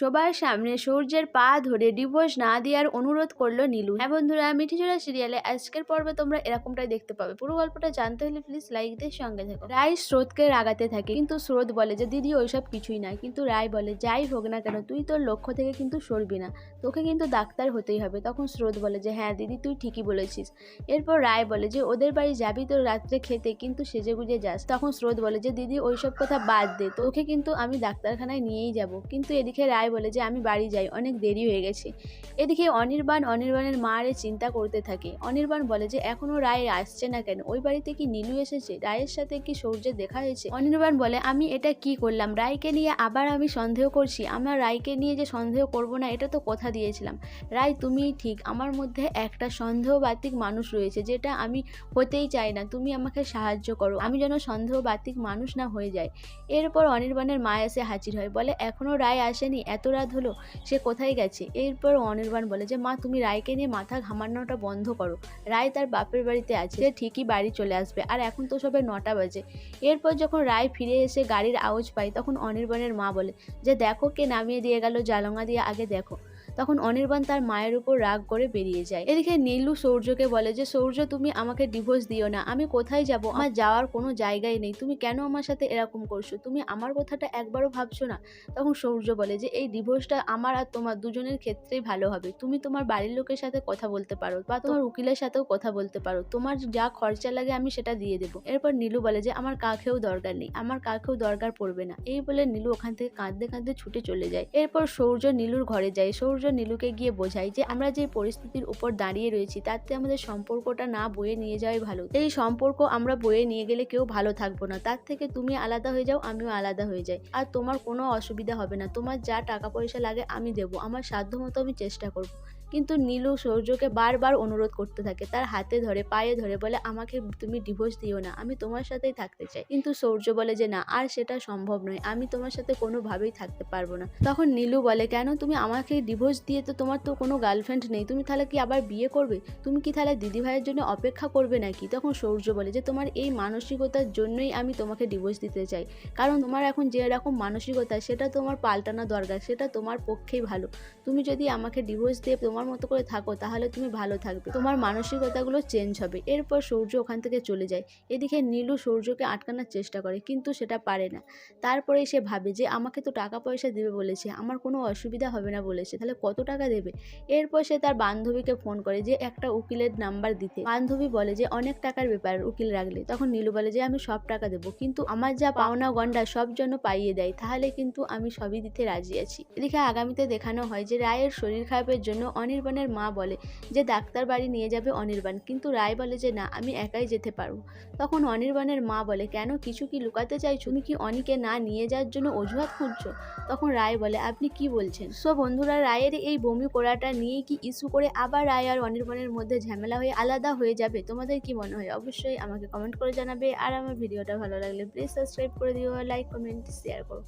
সবার সামনে সূর্যের পা ধরে ডিভোর্স না দেওয়ার অনুরোধ করল নীলু। হ্যাঁ বন্ধুরা মিঠিচোড়া সিরিয়ালে আজকের পর্বে তোমরা এরকমটাই দেখতে পাবে। পুরো গল্পটা জানতে হলে প্লিজ লাইক দিয়ে সঙ্গে থেকো। রায় স্রোতকে রাগাতে থাকে, কিন্তু স্রোত বলে যে, দিদি, ওইসব কিছুই নয় কিন্তু রায় বলে, যাই হোক না কেন, তুই তোর লক্ষ্য থেকে কিন্তু সরবি না। তোকে কিন্তু ডাক্তার হতেই হবে। তখন স্রোত বলে যে হ্যাঁ দিদি, তুই ঠিকই বলেছিস। এরপর রায় বলে যে, ওদের বাড়ি যাবি তোর রাত্রে খেতে, কিন্তু সেজে গুজে যাস। তখন স্রোত বলে যে, দিদি, ওইসব কথা বাদ দে, তোকে কিন্তু আমি ডাক্তারখানায় নিয়েই যাব। কিন্তু এদিকে রায় বলে যে আমি বাড়ি যাই, অনেক দেরি হয়ে গেছে। এদিকে অনির্বাণ অনির্বাণের মা আরে চিন্তা করতে থাকে। অনির্বাণ বলে যে, এখনও রায় আসছে না কেন? ওই বাড়িতে কি নীলু এসেছে? রায়ের সাথে কি সূর্যের দেখা হয়েছে? অনির্বাণ বলে, আমি এটা কি করলাম? রায়কে নিয়ে আবার আমি সন্দেহ করছি। আমার রায়কে নিয়ে যে সন্দেহ করব না, এটা তো কথা দিয়েছিলাম। রায় তুমিই ঠিক। আমার মধ্যে একটা সন্দেহবাতিক মানুষ রয়েছে, যেটা আমি হতেই চাই না। তুমি আমাকে সাহায্য করো। আমি যেন সন্দেহবাতিক মানুষ না হয়ে যায় এরপর অনির্বাণের মা এসে হাজির হয়। বলে এখনও রায় আসেনি। এত রাত হলো, সে কোথায় গেছে? এরপর অনির্বাণ বলে যে, মা, তুমি রায়কে নিয়ে মাথা ঘামানোটা বন্ধ করো। রায় তার বাপের বাড়িতে আছে, সে ঠিকই বাড়ি চলে আসবে। আর এখন তো সবে নটা বাজে। এরপর যখন রায় ফিরে এসে গাড়ির আওয়াজ পায়, তখন অনির্বাণের মা বলে যে, দেখো কে নামিয়ে দিয়ে গেল জালঙ্গা দিয়ে আগে দেখো। তখন অনির্বাণ তার মায়ের উপর রাগ করে বেরিয়ে যায়। এদিকে নীলু সৌর্যকে বলে যে, সৌর্য, তুমি আমাকে ডিভোর্স দিও না। আমি কোথায় যাব? আমার যাওয়ার কোনো জায়গায় নেই। তুমি কেন আমার সাথে এরকম করছ? তুমি আমার কথাটা একবারও ভাবছ না? তখন সৌর্য বলে যে, এই ডিভোর্সটা আমার আর তোমার দুজনের ক্ষেত্রেই ভালো হবে। তুমি তোমার বাড়ির লোকের সাথে কথা বলতে পারো বা তোমার উকিলের সাথেও কথা বলতে পারো। তোমার যা খরচা লাগে আমি সেটা দিয়ে দেবো। এরপর নীলু বলে যে, আমার কাকেও দরকার নেই। আমার কাকেও দরকার পড়বে না। এই বলে নীলু ওখান থেকে কাঁদতে কাঁদতে ছুটে চলে যায়। এরপর সৌর্য নীলুর ঘরে যায়। সৌর্য নীলুকে গিয়ে বোঝাই যে আমরা যে পরিস্থিতির উপর দাঁড়িয়ে রয়েছি, তাতে আমাদের সম্পর্কটা না বয়ে নিয়ে যাওয়াই ভালো। এই সম্পর্ক আমরা বয়ে নিয়ে গেলে কেউ ভালো থাকব না। তার থেকে তুমি আলাদা হয়ে যাও, আমিও আলাদা হয়ে যাই। আর তোমার কোনো অসুবিধা হবে না। তোমার যা টাকা পয়সা লাগে আমি দেবো। আমার সাধ্য মতো আমি চেষ্টা করব। কিন্তু নীলু সৌর্যকে বারবার অনুরোধ করতে থাকে, তার হাতে ধরে, পায়ে ধরে বলে, আমাকে তুমি ডিভোর্স দিও না, আমি তোমার সাথেই থাকতে চাই। কিন্তু সৌর্য বলে যে, না, আর সেটা সম্ভব নয়, আমি তোমার সাথে কোনোভাবেই থাকতে পারব না। তখন নীলু বলে, কেন? তুমি আমাকে ডিভোর্স দিয়ে তো তোমার তো কোনো গার্লফ্রেন্ড নেই, তুমি তাহলে কি আবার বিয়ে করবে? তুমি কি তাহলে দিদি ভাইয়ের জন্য অপেক্ষা করবে নাকি? তখন সৌর্য বলে যে, তোমার এই মানসিকতার জন্যই আমি তোমাকে ডিভোর্স দিতে চাই, কারণ তোমার এখন যে রকম মানসিকতা, সেটা তোমার পাল্টানো দরকার, সেটা তোমার পক্ষেই ভালো। তুমি যদি আমাকে ডিভোর্স দিয়ে তোমার মতো করে থাকো, তাহলে তুমি ভালো থাকবে। তোমার মানসিকতাগুলো চেঞ্জ হবে। এরপর সূর্য ওখান থেকে চলে যায়। এদিকে নীলু সূর্যকে আটকানোর চেষ্টা করে, কিন্তু সেটা পারে না। তারপরে সে ভাবে যে, আমাকে তো টাকা পয়সা দেবে বলেছে, আমার কোনো অসুবিধা হবে না বলেছে, তাহলে কত টাকা দেবে? এরপর সে তার বান্ধবীকে ফোন করে যে, একটা উকিলের নাম্বার দিতে। বান্ধবী বলে যে, অনেক টাকার ব্যাপার, উকিল রাখলে। তখন নীলু বলে যে, আমি সব টাকা দেবো, কিন্তু আমার যা পাওনা গন্ডা সব জন্য পাইয়ে দেয়, তাহলে কিন্তু আমি সবই দিতে রাজি আছি। এদিকে আগামীতে দেখানো হয় যে, রায়ের শরীর খারাপের জন্য অনির্বাণের মা বলে যে ডাক্তার বাড়ি নিয়ে যাবে অনির্বাণ। কিন্তু রায় বলে যে, না, আমি একাই যেতে পারব। তখন অনির্বাণের মা বলে, কেন? কিছু কি লুকাতে চাইছো? তুমি কি অনিকে না নিয়ে যাওয়ার জন্য অজুহাত খুঁজছো? তখন রায় বলে, আপনি কি বলছেন? সো বন্ধুরা, রায়ের এই বমি করাটা নিয়েই কি ইস্যু করে আবার রায় আর অনির্বাণের মধ্যে ঝামেলা হয়ে আলাদা হয়ে যাবে? তোমাদের কি মনে হয়? অবশ্যই আমাকে কমেন্ট করে জানাবে। আর আমার ভিডিওটা ভালো লাগলে প্লিজ সাবস্ক্রাইব করে দিও, লাইক, কমেন্ট, শেয়ার করো।